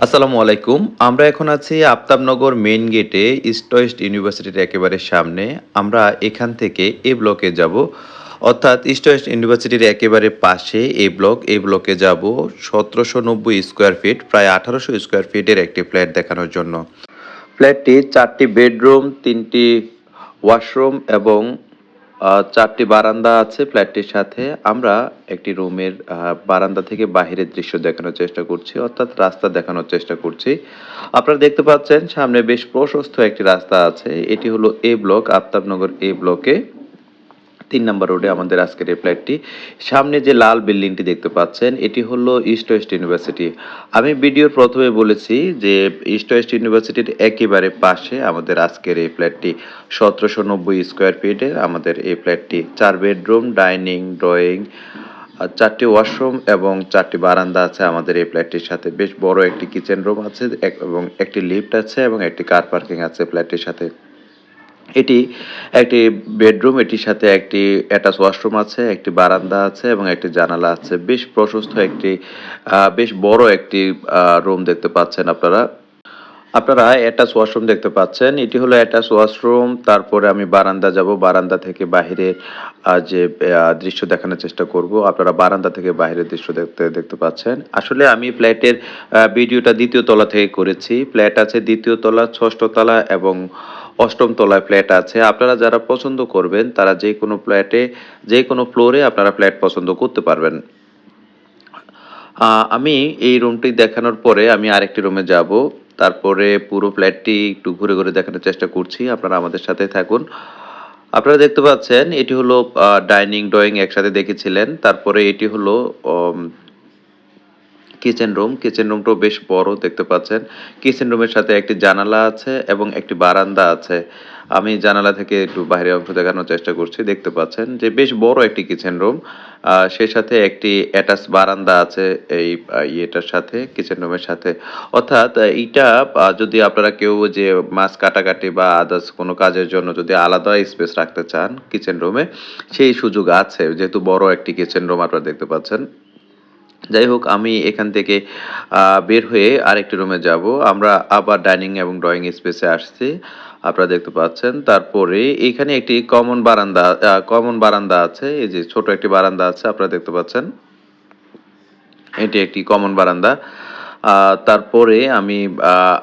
আসসালামু আলাইকুম। আমরা এখন আছি আফতাবনগর মেইন গেটে, ইস্ট ওয়েস্ট ইউনিভার্সিটির একেবারে সামনে। আমরা এখান থেকে এ ব্লকে যাব। অর্থাৎ ইস্ট ওয়েস্ট ইউনিভার্সিটির একেবারে পাশে এই ব্লক এই ব্লকে যাব সতেরোশো নব্বই স্কোয়ার ফিট, প্রায় আঠারোশো স্কোয়ার ফিটের একটি ফ্ল্যাট দেখানোর জন্য। ফ্ল্যাটটি চারটি বেডরুম, তিনটি ওয়াশরুম এবং চারটি বারান্দা আছে ফ্ল্যাটটির সাথে। আমরা একটি রুমের বারান্দা থেকে বাহিরের দৃশ্য দেখানোর চেষ্টা করছি, অর্থাৎ রাস্তা দেখানোর চেষ্টা করছি। আপনারা দেখতে পাচ্ছেন সামনে বেশ প্রশস্ত একটি রাস্তা আছে। এটি হলো এ ব্লক, আফতাবনগর এ ব্লকে। তিন নম্বর রোডে আমাদের আজকের এই ফ্ল্যাটটি সামনে যে লাল বিল্ডিংটি দেখতে পাচ্ছেন, এটি হলো ইস্ট ওয়েস্ট ইউনিভার্সিটি আমি ভিডিওর প্রথমে বলেছি যে ইস্ট ওয়েস্ট ইউনিভার্সিটির একেবারে পাশে আমাদের আজকের এই ফ্ল্যাটটি সতেরোশো নব্বই স্কোয়ার ফিটের আমাদের এই ফ্ল্যাটটি চার বেডরুম, ডাইনিং, ড্রয়িং চারটি ওয়াশরুম এবং চারটি বারান্দা আছে আমাদের এই ফ্ল্যাটটির সাথে। বেশ বড় একটি কিচেন রুম আছে এবং একটি লিফট আছে এবং একটি কার পার্কিং আছে ফ্ল্যাটটির সাথে। এটি একটি বেডরুম, এটির সাথে একটি অ্যাটাচ ওয়াশরুম আছে, একটি বারান্দা আছে এবং একটি জানালা আছে। বেশ প্রশস্ত একটি বেশ বড় একটি রুম দেখতে পাচ্ছেন আপনারা। আপনারা অ্যাটাচ ওয়াশরুম দেখতে পাচ্ছেন। এটি হলো অ্যাটাচ ওয়াশরুম। তারপরে আমি বারান্দা যাব। বারান্দা থেকে বাহিরের যে দৃশ্য দেখানোর চেষ্টা করব, আপনারা বারান্দা থেকে বাইরের দৃশ্য দেখতে দেখতে পাচ্ছেন। আসলে আমি ফ্ল্যাটের ভিডিওটা দ্বিতীয় তলা থেকে করেছি। ফ্ল্যাট আছে দ্বিতীয় তলা, ষষ্ঠ তলা এবং অষ্টম তলায় ফ্ল্যাট আছে। আপনারা যারা পছন্দ করবেন, তারা যে কোনো ফ্ল্যাটে যে কোনো ফ্লোরে আপনারা ফ্ল্যাট পছন্দ করতে পারবেন। আমি এই রুমটি দেখানোর পরে আমি আরেকটি রুমে যাব। তারপরে পুরো ফ্ল্যাটটি একটু ঘুরে ঘুরে দেখানোর চেষ্টা করছি। আপনারা আমাদের সাথে থাকুন। আপনারা দেখতে পাচ্ছেন, এটি হলো ডাইনিং ড্রয়িং একসাথে দেখেছিলেন। তারপরে এটি হলো কিচেন রুম কিচেন রুমটাও বেশ বড়, দেখতে পাচ্ছেন। কিচেন রুমের সাথে একটি জানালা আছে এবং একটি বারান্দা আছে। আমি জানালা থেকে একটু বাইরের অংশ দেখানোর চেষ্টা করছি, দেখতে পাচ্ছেন যে বেশ বড় একটি কিচেন রুম সেই সাথে একটি অ্যাটাচ বারান্দা আছে এই ইয়েটার সাথে কিচেন রুমের সাথে। অর্থাৎ এইটা যদি আপনারা কেউ যে মাছ কাটাকাটি বা আদার্স কোনো কাজের জন্য যদি আলাদা স্পেস রাখতে চান কিচেন রুমে সেই সুযোগ আছে। যেহেতু বড় একটি কিচেন রুম আপনারা দেখতে পাচ্ছেন। যাই হোক আমি এখান থেকে বের হয়ে আরেকটি রুমে যাব। আমরা আবার ডাইনিং এবং ড্রয়িং স্পেসে আসছি। আপনারা দেখতে পাচ্ছেন, তারপরে এখানে একটি কমন বারান্দা কমন বারান্দা আছে। এই যে ছোট একটি বারান্দা আছে, আপনারা দেখতে পাচ্ছেন। এটি একটি কমন বারান্দা। তারপরে আমি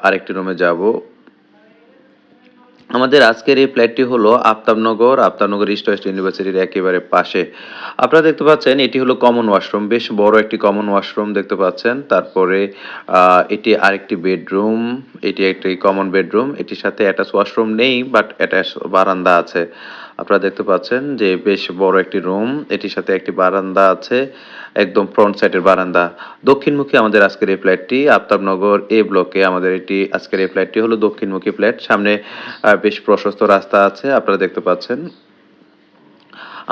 আরেকটি রুমে যাব। আমাদের আজকের এই ফ্ল্যাটটি হলো আফতাবনগর আফতাবনগর ইস্ট ওয়েস্ট ইউনিভার্সিটির একেবারে পাশে। আপনারা দেখতে পাচ্ছেন, এটি হলো কমন ওয়াশরুম বেশ বড় একটি কমন ওয়াশরুম দেখতে পাচ্ছেন। তারপরে এটি আরেকটি বেডরুম এটি একটি কমন বেডরুম এটির সাথে অ্যাটাচ ওয়াশরুম নেই বাট অ্যাটাচ বারান্দা আছে। আপনারা দেখতে পাচ্ছেন যে বেশ বড় একটি রুম। এটির সাথে একটি বারান্দা আছে, একদম ফ্রন্ট সাইডের বারান্দা। দক্ষিণমুখী আমাদের আজকের এই ফ্ল্যাটটি আফতাবনগর এ ব্লকে আমাদের এটি, আজকের এই ফ্ল্যাটটি হলো দক্ষিণমুখী ফ্ল্যাট সামনে বেশ প্রশস্ত রাস্তা আছে, আপনারা দেখতে পাচ্ছেন।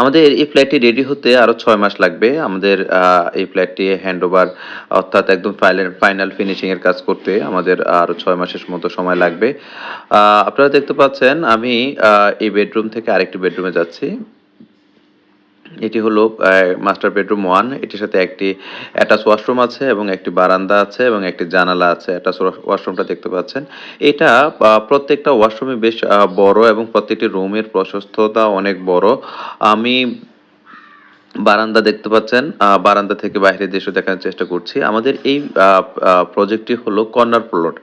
আমাদের এই ফ্ল্যাটটি রেডি হতে আরও ছয় মাস লাগবে। আমাদের এই ফ্ল্যাটটি হ্যান্ড ওভার অর্থাৎ একদম ফাইনাল ফাইনাল ফিনিশিং এর কাজ করতে আমাদের আরও ছয় মাসের মতো সময় লাগবে। আপনারা দেখতে পাচ্ছেন আমি এই বেডরুম থেকে আরেকটি বেডরুমে যাচ্ছি। এটি হলো মাস্টার বেডরুম ওয়ান এটির সাথে একটি অ্যাটাচ ওয়াশরুম আছে এবং একটি বারান্দা আছে এবং একটি জানালা আছে অ্যাটাচ ওয়াশরুমটা দেখতে পাচ্ছেন। এটা প্রত্যেকটা ওয়াশরুমে বেশ বড় এবং প্রত্যেকটি রুমের প্রশস্ততা অনেক বড়। আমি বারান্দা দেখতে পাচ্ছেন বারান্দা থেকে বাইরের দৃশ্য দেখানোর চেষ্টা করছি। আমাদের এই প্রজেক্টটি হলো কর্নার প্লট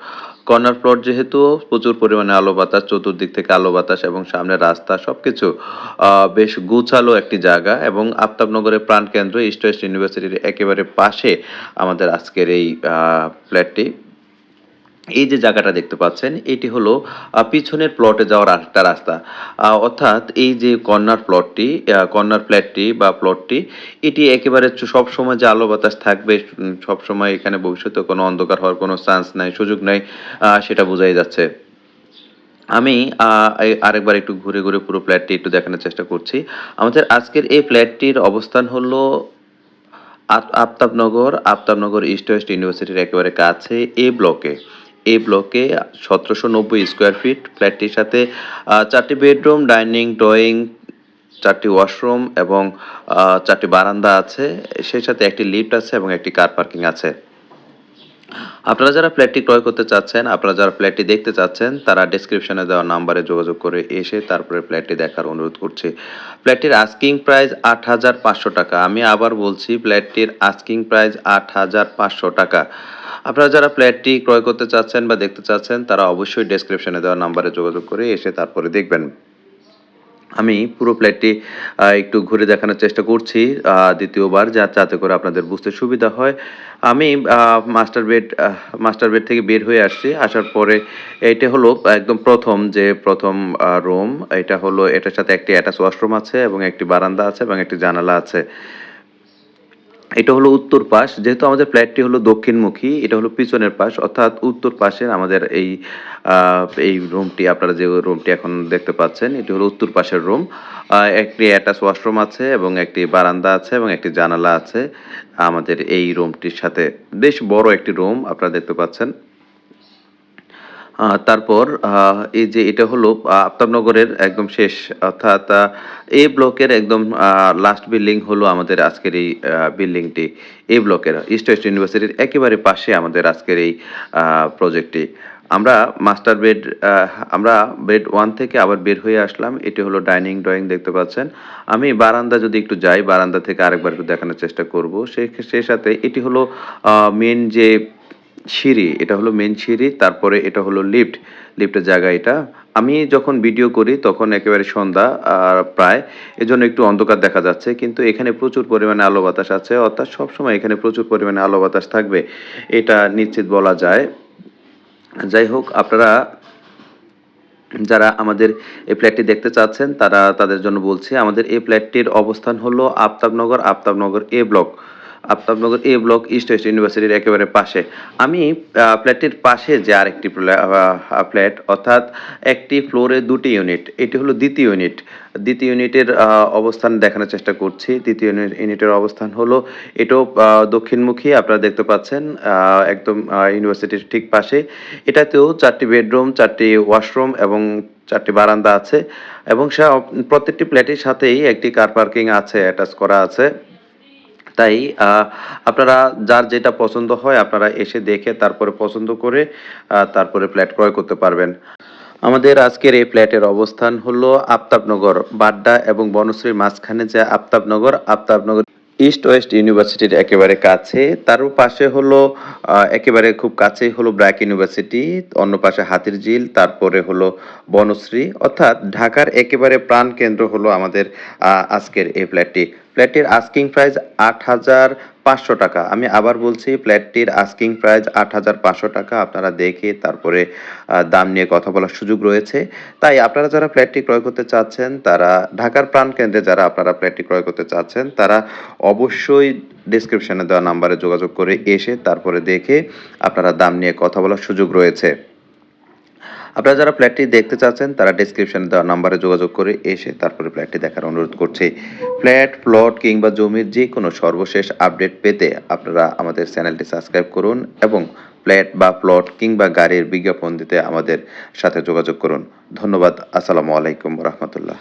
কর্নার প্লট যেহেতু প্রচুর পরিমাণে আলো বাতাস চতুর্দিক থেকে আলো বাতাস এবং সামনে রাস্তা সবকিছু আহ, বেশ গুছালো একটি জায়গা এবং আফতাবনগরের প্রাণকেন্দ্র ইস্ট ওয়েস্ট ইউনিভার্সিটির একেবারে পাশে আমাদের আজকের এই ফ্ল্যাটটি। এই যে জায়গাটা দেখতে পাচ্ছেন, এটি হলো পিছনের প্লটে যাওয়ার আরেকটা রাস্তা। অর্থাৎ এই যে কর্নার প্লটটি কর্নার ফ্ল্যাটটি বা প্লটটি এটি একেবারে সব সময় যে আলো বাতাস থাকবে সব সময় এখানে ভবিষ্যতে কোনো অন্ধকার হওয়ার কোনো চান্স নাই, সুযোগ নাই সেটা বোঝাই যাচ্ছে। আমি আরেকবার একটু ঘুরে ঘুরে পুরো ফ্ল্যাটটি একটু দেখানোর চেষ্টা করছি। আমাদের আজকের এই ফ্ল্যাটটির অবস্থান হলো আফ- আফতাবনগর আফতাবনগর ইস্ট ওয়েস্ট ইউনিভার্সিটির একেবারে কাছে এ। ব্লকে এ ব্লকে সতেরোশো নব্বই স্কোয়ার ফিট ফ্ল্যাটটির সাথে চারটি বেডরুম ডাইনিং ড্রয়িং চারটি ওয়াশরুম এবং চারটি বারান্দা আছে। সেই সাথে একটি লিফট আছে এবং একটি কার পার্কিং আছে। আপনারা যারা ফ্ল্যাটটি ক্রয় করতে চাচ্ছেন, আপনারা যারা ফ্ল্যাটটি দেখতে চাচ্ছেন, তারা ডেসক্রিপশনে দেওয়া নাম্বারে যোগাযোগ করে এসে তারপরে ফ্ল্যাটটি দেখার অনুরোধ করছি। ফ্ল্যাটটির আস্কিং প্রাইস ৳৮,৫০০ আমি আবার বলছি ফ্ল্যাটটির আস্কিং প্রাইস ৳৮,৫০০ আপনারা যারা ফ্ল্যাটটি ক্রয় করতে চাচ্ছেন বা দেখতে চাচ্ছেন, তারা অবশ্যই ডেসক্রিপশনে দেওয়া নাম্বারে যোগাযোগ করে এসে তারপরে দেখবেন। আমি পুরো ফ্ল্যাটটি একটু ঘুরে দেখানোর চেষ্টা করছি দ্বিতীয়বার যা যাতে করে আপনাদের বুঝতে সুবিধা হয়। আমি মাস্টার বেড মাস্টার বেড থেকে বের হয়ে আসছি। আসার পরে এইটা হলো একদম প্রথম যে প্রথম রুম। এটা হলো এটার সাথে একটি অ্যাটাচ ওয়াশরুম আছে এবং একটি বারান্দা আছে এবং একটি জানালা আছে। এটা হলো উত্তর পাশ। যেহেতু আমাদের ফ্ল্যাটটি হলো দক্ষিণমুখী, এটা হলো পিছনের পাশ অর্থাৎ উত্তর পাশের আমাদের এই এই রুমটি আপনারা যে রুমটি এখন দেখতে পাচ্ছেন, এটি হলো উত্তর পাশের রুম। একটি অ্যাটাচ ওয়াশরুম আছে এবং একটি বারান্দা আছে এবং একটি জানালা আছে আমাদের এই রুমটির সাথে। বেশ বড় একটি রুম আপনারা দেখতে পাচ্ছেন। তারপর এই যে এটা হলো আফতাবনগরের একদম শেষ অর্থাৎ এ ব্লকের একদম লাস্ট বিল্ডিং হলো আমাদের আজকের এই বিল্ডিংটি। এ ব্লকের ইস্ট ওয়েস্ট ইউনিভার্সিটির একেবারে পাশে আমাদের আজকের এই প্রজেক্টটি। আমরা মাস্টার বেড আমরা বেড ওয়ান থেকে আবার বের হয়ে আসলাম। এটি হলো ডাইনিং ড্রয়িং দেখতে পাচ্ছেন। আমি বারান্দা যদি একটু যাই, বারান্দা থেকে আরেকবার একটু দেখানোর চেষ্টা করব। সে সেই সাথে এটি হলো মেন যে সিঁড়ি, এটা হলো মেন সিঁড়ি। তারপরে এটা হলো লিফট। লিফটের জায়গা এটা। আমি যখন ভিডিও করি তখন একেবারে সন্ধ্যা আর প্রায়। এজন্য একটু অন্ধকার দেখা যাচ্ছে। কিন্তু এখানে প্রচুর পরিমাণে আলো বাতাস আছে। অর্থাৎ সবসময় এখানে প্রচুর পরিমাণে আলো বাতাস থাকবে। এটা নিশ্চিত বলা যায়। যাই হোক আপনারা যারা আমাদের এই ফ্ল্যাটটি দেখতে চাচ্ছেন, তারা তাদের জন্য বলছি আমাদের এই ফ্ল্যাটটির অবস্থান হলো Aftabnagar, Aftabnagar A block. Aftabnagar A block East West ইউনিভার্সিটির একেবারে পাশে। আমি আ ফ্ল্যাটটির পাশে যে আরেকটি ফ্ল্যাট অর্থাৎ একটি ফ্লোরে দুটি ইউনিট। এটি হলো দ্বিতীয় ইউনিট। দ্বিতীয় ইউনিটের অবস্থান দেখানোর চেষ্টা করছি। ২য় ইউনি ইউনিটের অবস্থান হলো এটাও দক্ষিণমুখী আপনারা দেখতে পাচ্ছেন একদম ইউনিভার্সিটির ঠিক পাশে। এটাতেও চারটি বেডরুম, চারটি ওয়াশরুম এবং চারটি বারান্দা আছে এবং প্রত্যেকটি ফ্ল্যাটের সাথেই একটি কার পার্কিং আছে, অ্যাটাচ করা আছে। তাই আপনারা যার যেটা পছন্দ হয় আপনারা এসে দেখে তারপরে পছন্দ করে তারপরে ফ্ল্যাট ক্রয় করতে পারবেন। আমাদের আজকের এই ফ্ল্যাটের অবস্থান হলো আফতাবনগর, বাড্ডা এবং বনশ্রীর মাঝখানে যে আফতাবনগর, আফতাবনগর ইস্ট ওয়েস্ট ইউনিভার্সিটির একেবারে কাছে। তার পাশে হলো একেবারে খুব কাছেই হলো ব্র্যাক ইউনিভার্সিটি, অন্য পাশে হাতিরঝিল, তারপরে হলো বনশ্রী অর্থাৎ ঢাকার একেবারে প্রাণ কেন্দ্র হলো আমাদের আজকের এই ফ্ল্যাটটি। ফ্ল্যাটটির আস্কিং প্রাইস ৳৮,৫০০ আমি আবার বলছি ফ্ল্যাটটির আস্কিং প্রাইস ৳৮,৫০০ আপনারা দেখে তারপরে দাম নিয়ে কথা বলার সুযোগ রয়েছে। তাই আপনারা যারা ফ্ল্যাটটি ক্রয় করতে চাচ্ছেন, তারা ঢাকার প্রাণকেন্দ্রে যারা আপনারা ফ্ল্যাটটি ক্রয় করতে চাচ্ছেন, তারা অবশ্যই ডেসক্রিপশনে দেওয়া নাম্বারে যোগাযোগ করে এসে তারপরে দেখে আপনারা দাম নিয়ে কথা বলার সুযোগ রয়েছে। আপনারা যারা ফ্ল্যাটটি দেখতে চাচ্ছেন, তারা ডিসক্রিপশানে দেওয়া নাম্বারে যোগাযোগ করে এসে তারপরে ফ্ল্যাটটি দেখার অনুরোধ করছি। ফ্ল্যাট, প্লট কিংবা জমির যে কোনো সর্বশেষ আপডেট পেতে আপনারা আমাদের চ্যানেলটি সাবস্ক্রাইব করুন এবং ফ্ল্যাট বা প্লট কিংবা গাড়ির বিজ্ঞাপন দিতে আমাদের সাথে যোগাযোগ করুন। ধন্যবাদ। আসসালামু আলাইকুম রাহমাতুল্লাহ।